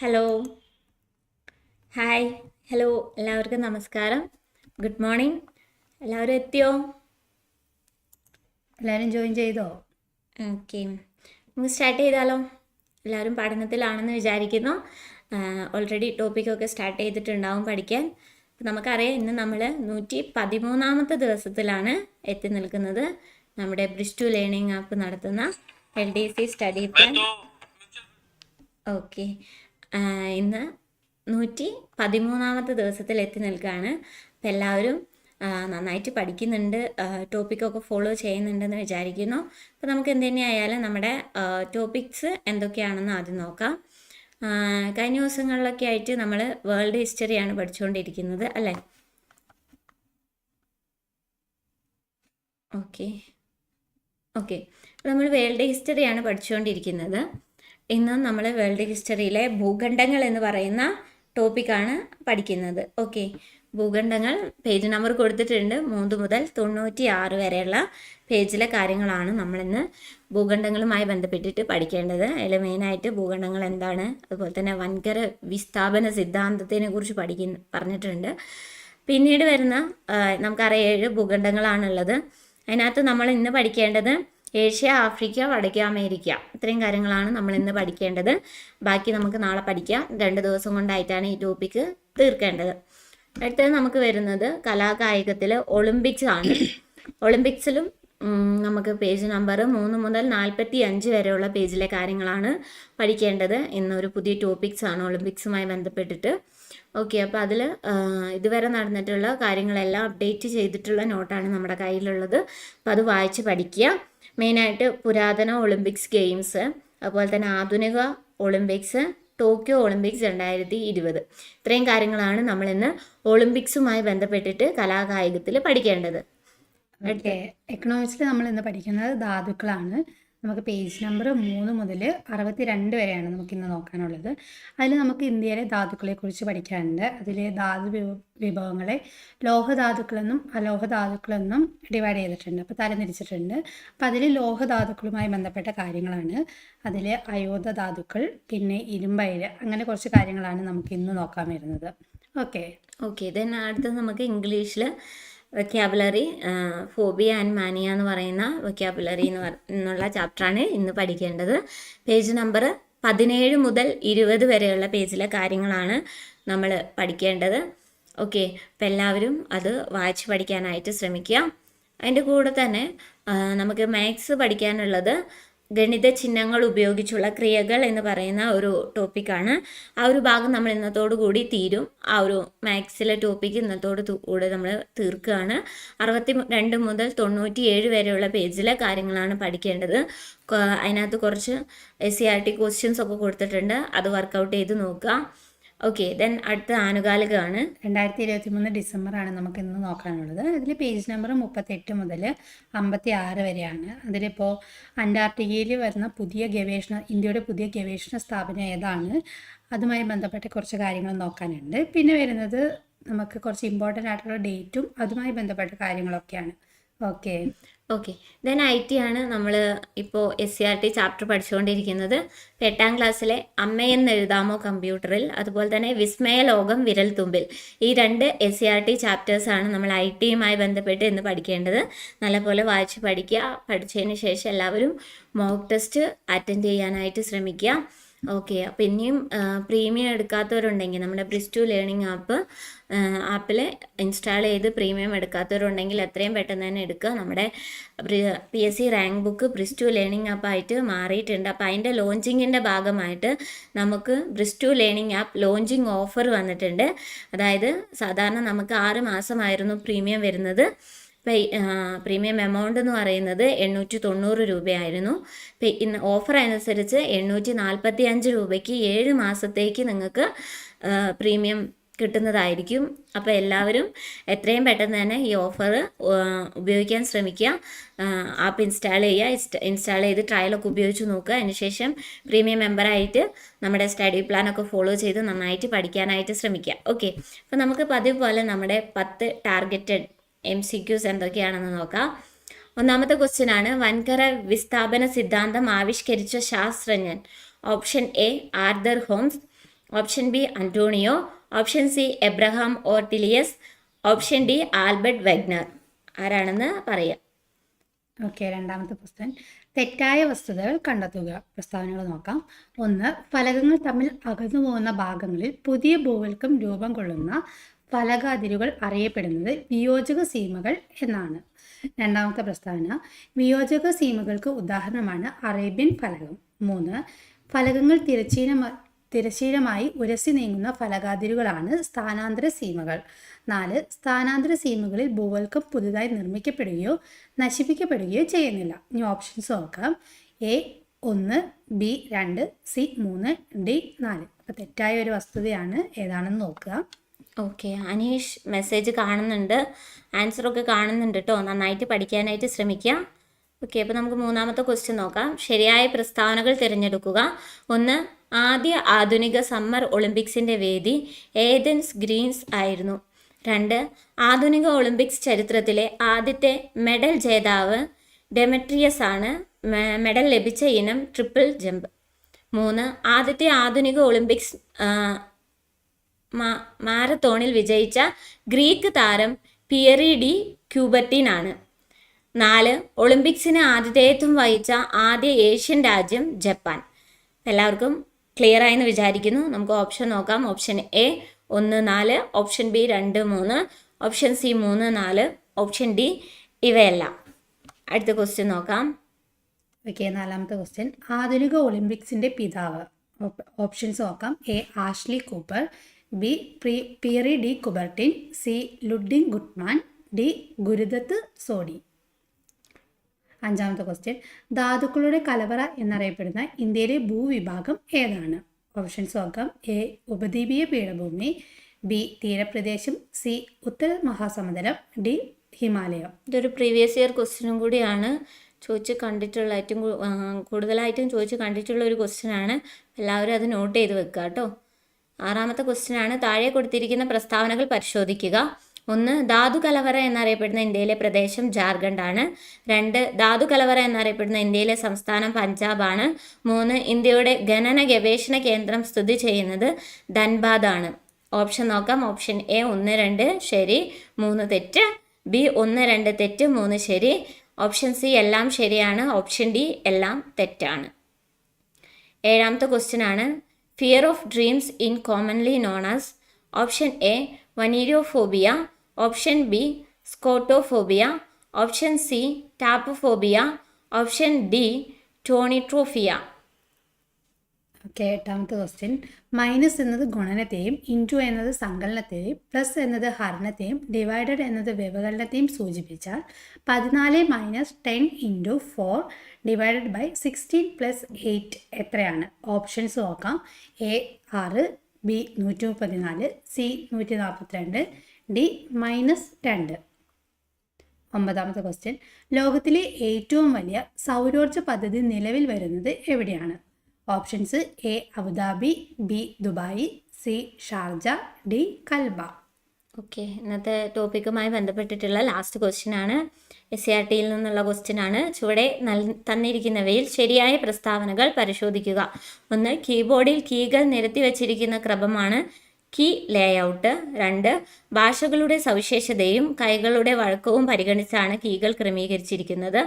Hello hi hello എല്ലാവർക്കും നമസ്കാരം. Good morning എല്ലാവരും എത്തിയോ? എല്ലാവരും ജോയിൻ ചെയ്തോ? ഓക്കെ നമുക്ക് സ്റ്റാർട്ട് ചെയ്താലോ? എല്ലാവരും പഠനത്തിലാണെന്ന് വിചാരിക്കുന്നു. ഓൾറെഡി ടോപ്പിക്കൊക്കെ സ്റ്റാർട്ട് ചെയ്തിട്ടുണ്ടാവും പഠിക്കാൻ. നമുക്കറിയാം ഇന്ന് നമ്മൾ നൂറ്റി പതിമൂന്നാമത്തെ ദിവസത്തിലാണ് എത്തി നിൽക്കുന്നത്. നമ്മുടെ ബ്രിസ്റ്റു ലേണിംഗ് ആപ്പ് നടത്തുന്ന L D C study plan okay ഇന്ന് നൂറ്റി പതിമൂന്നാമത്തെ ദിവസത്തിൽ എത്തി നിൽക്കുകയാണ്. അപ്പം എല്ലാവരും നന്നായിട്ട് പഠിക്കുന്നുണ്ട് ടോപ്പിക്കൊക്കെ ഫോളോ ചെയ്യുന്നുണ്ടെന്ന് വിചാരിക്കുന്നു. അപ്പോൾ നമുക്ക് എന്ത് തന്നെയായാലും നമ്മുടെ ടോപ്പിക്സ് എന്തൊക്കെയാണെന്ന് ആദ്യം നോക്കാം. കഴിഞ്ഞ ദിവസങ്ങളിലൊക്കെ ആയിട്ട് നമ്മൾ വേൾഡ് ഹിസ്റ്ററിയാണ് പഠിച്ചുകൊണ്ടിരിക്കുന്നത് അല്ലേ? ഓക്കെ. ഓക്കെ. നമ്മൾ വേൾഡ് ഹിസ്റ്ററിയാണ് പഠിച്ചുകൊണ്ടിരിക്കുന്നത്. ഇന്ന് നമ്മൾ വേൾഡ് ഹിസ്റ്ററിയിലെ ഭൂഖണ്ഡങ്ങൾ എന്ന് പറയുന്ന ടോപ്പിക്കാണ് പഠിക്കുന്നത്. ഓക്കെ ഭൂഖണ്ഡങ്ങൾ പേജ് നമ്പർ കൊടുത്തിട്ടുണ്ട്. മൂന്ന് മുതൽ തൊണ്ണൂറ്റി ആറ് വരെയുള്ള പേജിലെ കാര്യങ്ങളാണ് നമ്മളിന്ന് ഭൂഖണ്ഡങ്ങളുമായി ബന്ധപ്പെട്ടിട്ട് പഠിക്കേണ്ടത്. അതിൽ മെയിനായിട്ട് ഭൂഖണ്ഡങ്ങൾ എന്താണ്? അതുപോലെ തന്നെ വൻകര വിസ്ഥാപന സിദ്ധാന്തത്തിനെ കുറിച്ച് പഠിക്കുന്ന പറഞ്ഞിട്ടുണ്ട്. പിന്നീട് വരുന്ന നമുക്കറിയാം ഏഴ് ഭൂഖണ്ഡങ്ങളാണുള്ളത്. അതിനകത്ത് നമ്മൾ ഇന്ന് പഠിക്കേണ്ടത് ഏഷ്യ ആഫ്രിക്ക വടക്കേ അമേരിക്ക. ഇത്രയും കാര്യങ്ങളാണ് നമ്മൾ ഇന്ന് പഠിക്കേണ്ടത്. ബാക്കി നമുക്ക് നാളെ പഠിക്കാം. രണ്ട് ദിവസം കൊണ്ടായിട്ടാണ് ഈ ടോപ്പിക്ക് തീർക്കേണ്ടത്. അടുത്തത് നമുക്ക് വരുന്നത് കലാകായികത്തിൽ ഒളിമ്പിക്സ് ആണ്. ഒളിമ്പിക്സിലും നമുക്ക് പേജ് നമ്പർ മൂന്ന് മുതൽ നാൽപ്പത്തി അഞ്ച് വരെയുള്ള പേജിലെ കാര്യങ്ങളാണ് പഠിക്കേണ്ടത്. ഇന്നൊരു പുതിയ ടോപ്പിക്സ് ആണ് ഒളിമ്പിക്സുമായി ബന്ധപ്പെട്ടിട്ട്. ഓക്കെ അപ്പോൾ അതിൽ ഇതുവരെ നടന്നിട്ടുള്ള കാര്യങ്ങളെല്ലാം അപ്ഡേറ്റ് ചെയ്തിട്ടുള്ള നോട്ടാണ് നമ്മുടെ കയ്യിലുള്ളത്. അപ്പോൾ അത് വായിച്ച് പഠിക്കുക. മെയിനായിട്ട് പുരാതന ഒളിമ്പിക്സ് ഗെയിംസ് അതുപോലെ തന്നെ ആധുനിക ഒളിമ്പിക്സ് ടോക്കിയോ ഒളിമ്പിക്സ് രണ്ടായിരത്തി ഇരുപത്. ഇത്രയും കാര്യങ്ങളാണ് നമ്മളിന്ന് ഒളിമ്പിക്സുമായി ബന്ധപ്പെട്ടിട്ട് കലാകായികത്തിൽ പഠിക്കേണ്ടത്. ഓക്കെ എക്കണോമിക്സിൽ നമ്മൾ ഇന്ന് പഠിക്കുന്നത് ധാതുക്കളാണ്. നമുക്ക് പേജ് നമ്പർ മൂന്ന് മുതൽ അറുപത്തി രണ്ട് വരെയാണ് നമുക്ക് ഇന്ന് നോക്കാനുള്ളത്. അതിൽ നമുക്ക് ഇന്ത്യയിലെ ധാതുക്കളെ കുറിച്ച് പഠിക്കാനുണ്ട്. അതിലെ ധാതു വിഭ- വിഭവങ്ങളെ ലോഹധാതുക്കളെന്നും അലോഹധാതുക്കളെന്നും ഡിവൈഡ് ചെയ്തിട്ടുണ്ട്. അപ്പോൾ തരംതിരിച്ചിട്ടുണ്ട്. അപ്പോൾ അതിൽ ലോഹധാതുക്കളുമായി ബന്ധപ്പെട്ട കാര്യങ്ങളാണ്. അതിൽ അയോധ ധാതുക്കൾ പിന്നെ ഇരുമ്പയിര് അങ്ങനെ കുറച്ച് കാര്യങ്ങളാണ് നമുക്ക് ഇന്ന് നോക്കാൻ വരുന്നത്. ഓക്കെ ഓക്കെ ദെൻ അടുത്തത് നമുക്ക് ഇംഗ്ലീഷിൽ വെക്കാബുലറി ഫോബിയ ആൻഡ് മാനിയ എന്ന് പറയുന്ന വൊക്കാബുലറി എന്ന് എന്നുള്ള ചാപ്റ്ററാണ് ഇന്ന് പഠിക്കേണ്ടത്. പേജ് നമ്പർ പതിനേഴ് മുതൽ ഇരുപത് വരെയുള്ള പേജിലെ കാര്യങ്ങളാണ് നമ്മൾ പഠിക്കേണ്ടത്. ഓക്കെ അപ്പം എല്ലാവരും അത് വായിച്ച് പഠിക്കാനായിട്ട് ശ്രമിക്കുക. അതിന്റെ കൂടെ തന്നെ നമുക്ക് മാത്സ് പഠിക്കാനുള്ളത് ഗണിത ചിഹ്നങ്ങൾ ഉപയോഗിച്ചുള്ള ക്രിയകൾ എന്ന് പറയുന്ന ഒരു ടോപ്പിക്കാണ് ആ ഒരു ഭാഗം നമ്മൾ ഇന്നത്തോടു കൂടി തീരും. ആ ഒരു മാത്സിലെ ടോപ്പിക്ക് ഇന്നത്തോട് കൂടെ നമ്മൾ തീർക്കുകയാണ്. അറുപത്തി രണ്ട് മുതൽ തൊണ്ണൂറ്റി ഏഴ് വരെയുള്ള പേജിലെ കാര്യങ്ങളാണ് പഠിക്കേണ്ടത്. അതിനകത്ത് കുറച്ച് S C R T questions ഒക്കെ കൊടുത്തിട്ടുണ്ട്. അത് വർക്കൗട്ട് ചെയ്ത് നോക്കുക. ഓക്കെ ദെൻ അടുത്ത ആനുകാലികമാണ്. രണ്ടായിരത്തി ഇരുപത്തി മൂന്ന് ഡിസംബറാണ് നമുക്ക് ഇന്ന് നോക്കാനുള്ളത്. അതിൽ പേജ് നമ്പർ മുപ്പത്തെട്ട് മുതൽ അമ്പത്തി ആറ് വരെയാണ്. അതിലിപ്പോൾ അന്റാർട്ടിക്കയിൽ വരുന്ന പുതിയ ഗവേഷണ ഇന്ത്യയുടെ പുതിയ ഗവേഷണ സ്ഥാപനം ഏതാണ്? അതുമായി ബന്ധപ്പെട്ട കുറച്ച് കാര്യങ്ങൾ നോക്കാനുണ്ട്. പിന്നെ വരുന്നത് നമുക്ക് കുറച്ച് ഇമ്പോർട്ടന്റ് ആയിട്ടുള്ള ഡേറ്റും അതുമായി ബന്ധപ്പെട്ട കാര്യങ്ങളൊക്കെയാണ്. Okay okay then I T ആണ് നമ്മൾ ഇപ്പോൾ S C R T chapter പഠിച്ചുകൊണ്ടിരിക്കുന്നത്. എട്ടാം ക്ലാസ്സിലെ അമ്മയെന്ന് എഴുതാമോ കമ്പ്യൂട്ടറിൽ അതുപോലെ തന്നെ വിസ്മയ ലോകം വിരൽ തുമ്പിൽ. ഈ രണ്ട് എസ് സി ആർ ടി ചാപ്റ്റേഴ്സാണ് നമ്മൾ ഐ ടിയുമായി ബന്ധപ്പെട്ട് ഇന്ന് പഠിക്കേണ്ടത്. നല്ലപോലെ വായിച്ച് പഠിക്കുക. പഠിച്ചതിന് ശേഷം എല്ലാവരും മോക്ക് ടെസ്റ്റ് അറ്റൻഡ് ചെയ്യാനായിട്ട് ശ്രമിക്കുക. ഓക്കെ അപ്പോൾ ഇനിയും പ്രീമിയം എടുക്കാത്തവരുണ്ടെങ്കിൽ നമ്മുടെ ബ്രിസ്റ്റു ലേണിംഗ് ആപ്പ് ആപ്പിൽ ഇൻസ്റ്റാൾ ചെയ്ത് പ്രീമിയം എടുക്കാത്തവരുണ്ടെങ്കിൽ എത്രയും പെട്ടെന്ന് തന്നെ എടുക്കുക. നമ്മുടെ P S C rank book Bristu learning ആപ്പായിട്ട് മാറിയിട്ടുണ്ട്. അപ്പോൾ അതിന്റെ ലോഞ്ചിങ്ങിന്റെ ഭാഗമായിട്ട് നമുക്ക് Bristu learning app launching offer വന്നിട്ടുണ്ട്. അതായത് സാധാരണ നമുക്ക് ആറ് മാസമായിരുന്നു പ്രീമിയം വരുന്നത്. പ്രീമിയം എമൗണ്ട് എന്ന് പറയുന്നത് എണ്ണൂറ്റി തൊണ്ണൂറ് രൂപയായിരുന്നു ഇന്ന് ഓഫർ അനുസരിച്ച് എണ്ണൂറ്റി നാൽപ്പത്തി അഞ്ച് രൂപയ്ക്ക് ഏഴ് മാസത്തേക്ക് നിങ്ങൾക്ക് പ്രീമിയം കിട്ടുന്നതായിരിക്കും. അപ്പോൾ എല്ലാവരും എത്രയും പെട്ടെന്ന് തന്നെ ഈ ഓഫർ ഉപയോഗിക്കാൻ ശ്രമിക്കുക. ആപ്പ് ഇൻസ്റ്റാൾ ചെയ്യുക. ഇൻസ്റ്റാൾ ചെയ്ത് ട്രയലൊക്കെ ഉപയോഗിച്ച് നോക്കുക. അതിനുശേഷം പ്രീമിയം മെമ്പറായിട്ട് നമ്മുടെ സ്റ്റഡി പ്ലാനൊക്കെ ഫോളോ ചെയ്ത് നന്നായിട്ട് പഠിക്കാനായിട്ട് ശ്രമിക്കുക. ഓക്കെ അപ്പോൾ നമുക്ക് പതിവ് പോലെ നമ്മുടെ പത്ത് ടാർഗറ്റഡ് എം സി ക്യൂസ് എന്തൊക്കെയാണെന്ന് നോക്കാം. ഒന്നാമത്തെ ക്വസ്റ്റ്യൻ ആണ് വൻകര വിസ്ഥാപന സിദ്ധാന്തം ആവിഷ്കരിച്ച ശാസ്ത്രജ്ഞൻ. Option A Arthur Holmes option B Antonio option C Abraham Ortelius option D Albert Wegener ആരാണെന്ന് പറയാം. ഓക്കെ രണ്ടാമത്തെ ക്വസ്റ്റ്യൻ തെറ്റായ വസ്തുതകൾ കണ്ടെത്തുക. പ്രസ്താവനകൾ നോക്കാം. ഒന്ന് ഫലകങ്ങൾ തമ്മിൽ അകന്നു പോകുന്ന ഭാഗങ്ങളിൽ പുതിയ ഭൂവൽക്കം രൂപം കൊള്ളുന്ന ഫലകാതിരുകൾ അറിയപ്പെടുന്നത് വിയോജക സീമകൾ എന്നാണ്. രണ്ടാമത്തെ പ്രസ്താവന വിയോജക സീമകൾക്ക് ഉദാഹരണമാണ് അറേബ്യൻ ഫലകം മൂന്ന് ഫലകങ്ങൾ തിരച്ചീന തിരശ്ചീനമായി ഉരസി നീങ്ങുന്ന ഫലകാതിരുകളാണ് സ്ഥാനാന്തര സീമകൾ. നാല് സ്ഥാനാന്തര സീമകളിൽ ഭൂവൽക്കം പുതുതായി നിർമ്മിക്കപ്പെടുകയോ നശിപ്പിക്കപ്പെടുകയോ ചെയ്യുന്നില്ല. ഇനി ഓപ്ഷൻസ് നോക്കാം. എ ഒന്ന് ബി രണ്ട് സി മൂന്ന് ഡി നാല്. അപ്പോൾ തെറ്റായ ഒരു വസ്തുതയാണ് ഏതാണെന്ന് നോക്കുക. ഓക്കെ അനീഷ് മെസ്സേജ് കാണുന്നുണ്ട്. ആൻസറൊക്കെ കാണുന്നുണ്ട് കേട്ടോ നന്നായിട്ട് പഠിക്കാനായിട്ട് ശ്രമിക്കുക ഓക്കെ അപ്പോൾ നമുക്ക് മൂന്നാമത്തെ ക്വസ്റ്റ്യൻ നോക്കാം. ശരിയായ പ്രസ്താവനകൾ തിരഞ്ഞെടുക്കുക. ഒന്ന് ആദ്യ ആധുനിക സമ്മർ ഒളിമ്പിക്സിന്റെ വേദി ഏതൻസ് ഗ്രീൻസ് ആയിരുന്നു. രണ്ട് ആധുനിക ഒളിമ്പിക്സ് ചരിത്രത്തിലെ ആദ്യത്തെ മെഡൽ ജേതാവ് ഡെമെട്രിയസ് ആണ്. മെഡൽ ലഭിച്ച ഇനം ട്രിപ്പിൾ ജമ്പ് മൂന്ന് ആദ്യത്തെ ആധുനിക ഒളിമ്പിക്സ് മാരത്തോണിൽ വിജയിച്ച ഗ്രീക്ക് താരം പിയറി ഡി ക്യൂബർട്ടിൻ ആണ് നാല് ഒളിമ്പിക്സിന് ആതിഥേയത്വം വഹിച്ച ആദ്യ ഏഷ്യൻ രാജ്യം ജപ്പാൻ. എല്ലാവർക്കും ക്ലിയർ ആയെന്ന് വിചാരിക്കുന്നു. നമുക്ക് ഓപ്ഷൻ നോക്കാം. ഓപ്ഷൻ എ ഒന്ന് നാല് ഓപ്ഷൻ ബി രണ്ട് മൂന്ന് ഓപ്ഷൻ സി മൂന്ന് നാല് ഓപ്ഷൻ ഡി ഇവയെല്ലാം. അടുത്ത ക്വസ്റ്റ്യൻ നോക്കാം. ഓക്കെ നാലാമത്തെ ക്വസ്റ്റ്യൻ. ആധുനിക ഒളിമ്പിക്സിന്റെ പിതാവ്. ഓപ്ഷൻസ് നോക്കാം. A Ashley Cooper B pre Pierre de Coubertin C Ludin Goodman D Gurudutt Sodhi. അഞ്ചാമത്തെ ക്വസ്റ്റ്യൻ ധാതുക്കളുടെ കലവറ എന്നറിയപ്പെടുന്ന ഇന്ത്യയിലെ ഭൂവിഭാഗം ഏതാണ്? ഓപ്ഷൻസ് നോക്കാം. എ ഉപദ്വീപീയ പീഠഭൂമി ബി തീരപ്രദേശം സി ഉത്തര മഹാസമുദ്രം ഡി ഹിമാലയം. ഇതൊരു പ്രീവിയസ് ഇയർ ക്വസ്റ്റ്യനും കൂടിയാണ്. ചോദിച്ച് കണ്ടിട്ടുള്ള ഏറ്റവും കൂടുതലായിട്ടും ചോദിച്ച് കണ്ടിട്ടുള്ള ഒരു ക്വസ്റ്റ്യനാണ് എല്ലാവരും അത് നോട്ട് ചെയ്ത് വെക്കുക കേട്ടോ ആറാമത്തെ ക്വസ്റ്റ്യൻ ആണ്. താഴെ കൊടുത്തിരിക്കുന്ന പ്രസ്താവനകൾ പരിശോധിക്കുക. ഒന്ന് ധാതു കലവറ എന്നറിയപ്പെടുന്ന ഇന്ത്യയിലെ പ്രദേശം ജാർഖണ്ഡ് ആണ്. രണ്ട് ധാതു കലവറ എന്നറിയപ്പെടുന്ന ഇന്ത്യയിലെ സംസ്ഥാനം പഞ്ചാബ് ആണ്. മൂന്ന് ഇന്ത്യയുടെ ഖനന ഗവേഷണ കേന്ദ്രം സ്ഥിതി ചെയ്യുന്നത് ധൻബാദ് ആണ്. ഓപ്ഷൻ നോക്കാം. ഓപ്ഷൻ എ ഒന്ന് രണ്ട് ശരി. മൂന്ന് തെറ്റ്. ബി ഒന്ന് രണ്ട് തെറ്റ്. മൂന്ന് ശരി. ഓപ്ഷൻ സി എല്ലാം ശരിയാണ്. ഓപ്ഷൻ ഡി എല്ലാം തെറ്റാണ്. ഏഴാമത്തെ ക്വസ്റ്റ്യൻ ആണ്. fear of dreams in commonly known as option A venereophobia, option B scotophobia, option C tapophobia, option D tonitropia. Okay എട്ടാമത്തെ ക്വസ്റ്റ്യൻ മൈനസ് എന്നത് ഗുണനത്തെയും ഇന്റു എന്നത് സങ്കലനത്തെയും പ്ലസ് എന്നത് ഹരണത്തെയും ഡിവൈഡഡ് എന്നത് വ്യവകലനത്തെയും സൂചിപ്പിച്ചാൽ പതിനാല് minus ten into four divided by sixteen plus eight എത്രയാണ്? ഓപ്ഷൻസ് നോക്കാം. എ ആറ് ബി നൂറ്റി മുപ്പത്തിനാല് സി നൂറ്റി നാൽപ്പത്തിരണ്ട് ഡി മൈനസ് രണ്ട്. ഒമ്പതാമത്തെ ക്വസ്റ്റ്യൻ ലോകത്തിലെ ഏറ്റവും വലിയ സൗരോർജ പദ്ധതി നിലവിൽ വരുന്നത് എവിടെയാണ്? Options A Abu Dhabi B Dubai C Sharjah D Kalba. Okay ഇന്നത്തെ ടോപ്പിക്കുമായി ബന്ധപ്പെട്ടിട്ടുള്ള ലാസ്റ്റ് ക്വസ്റ്റ്യൻ ആണ്. എസ് സി ആർ ടിയിൽ നിന്നുള്ള ക്വസ്റ്റ്യൻ ആണ്. ചുവടെ നൽ തന്നിരിക്കുന്നവയിൽ ശരിയായ പ്രസ്താവനകൾ പരിശോധിക്കുക. ഒന്ന് കീബോർഡിൽ കീകൾ നിരത്തി വച്ചിരിക്കുന്ന ക്രമമാണ് കീ ലേഔട്ട്. രണ്ട് ഭാഷകളുടെ സവിശേഷതയും കൈകളുടെ വഴക്കവും പരിഗണിച്ചാണ് കീകൾ ക്രമീകരിച്ചിരിക്കുന്നത്.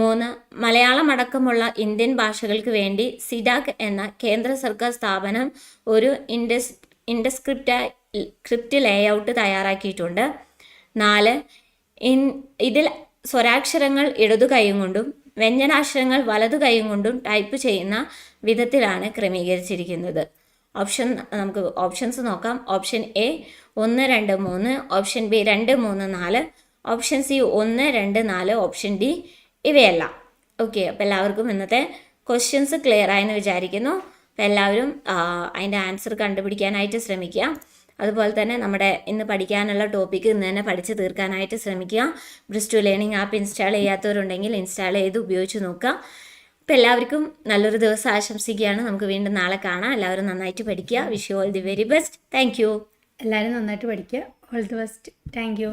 മൂന്ന് മലയാളം അടക്കമുള്ള ഇന്ത്യൻ ഭാഷകൾക്ക് വേണ്ടി സിഡാക് എന്ന കേന്ദ്ര സർക്കാർ സ്ഥാപനം ഒരു ഇൻഡസ് ഇൻഡസ്ക്രിപ്റ്റ് സ്ക്രിപ്റ്റ് ലേഔട്ട് തയ്യാറാക്കിയിട്ടുണ്ട്. നാല് ഇൻ ഇതിൽ സ്വരാക്ഷരങ്ങൾ ഇടതു കൈയും കൊണ്ടും വ്യഞ്ജനാക്ഷരങ്ങൾ വലതു കൈയും കൊണ്ടും ടൈപ്പ് ചെയ്യുന്ന വിധത്തിലാണ് ക്രമീകരിച്ചിരിക്കുന്നത്. ഓപ്ഷൻ നമുക്ക് ഓപ്ഷൻസ് നോക്കാം. ഓപ്ഷൻ എ ഒന്ന് രണ്ട് മൂന്ന് ഓപ്ഷൻ ബി രണ്ട് മൂന്ന് നാല് ഓപ്ഷൻ സി ഒന്ന് രണ്ട് നാല് ഓപ്ഷൻ ഡി ഇവയെല്ലാം. ഓക്കെ അപ്പോൾ എല്ലാവർക്കും ഇന്നത്തെ ക്വസ്റ്റ്യൻസ് ക്ലിയർ ആയെന്ന് വിചാരിക്കുന്നു. അപ്പോൾ എല്ലാവരും അതിന്റെ ആൻസർ കണ്ടുപിടിക്കാനായിട്ട് ശ്രമിക്കുക. അതുപോലെ തന്നെ നമ്മുടെ ഇന്ന് പഠിക്കാനുള്ള ടോപ്പിക്ക് ഇന്ന് തന്നെ പഠിച്ച് തീർക്കാനായിട്ട് ശ്രമിക്കുക. ബ്രിസ്റ്റു ലേണിംഗ് ആപ്പ് ഇൻസ്റ്റാൾ ചെയ്യാത്തവരുണ്ടെങ്കിൽ ഇൻസ്റ്റാൾ ചെയ്ത് ഉപയോഗിച്ച് നോക്കുക. അപ്പോൾ എല്ലാവർക്കും നല്ലൊരു ദിവസം ആശംസിക്കുകയാണ്. നമുക്ക് വീണ്ടും നാളെ കാണാം. എല്ലാവരും നന്നായിട്ട് പഠിക്കുക. Wish you all the very best thank you എല്ലാവരും നന്നായിട്ട് പഠിക്കുക. All the best thank you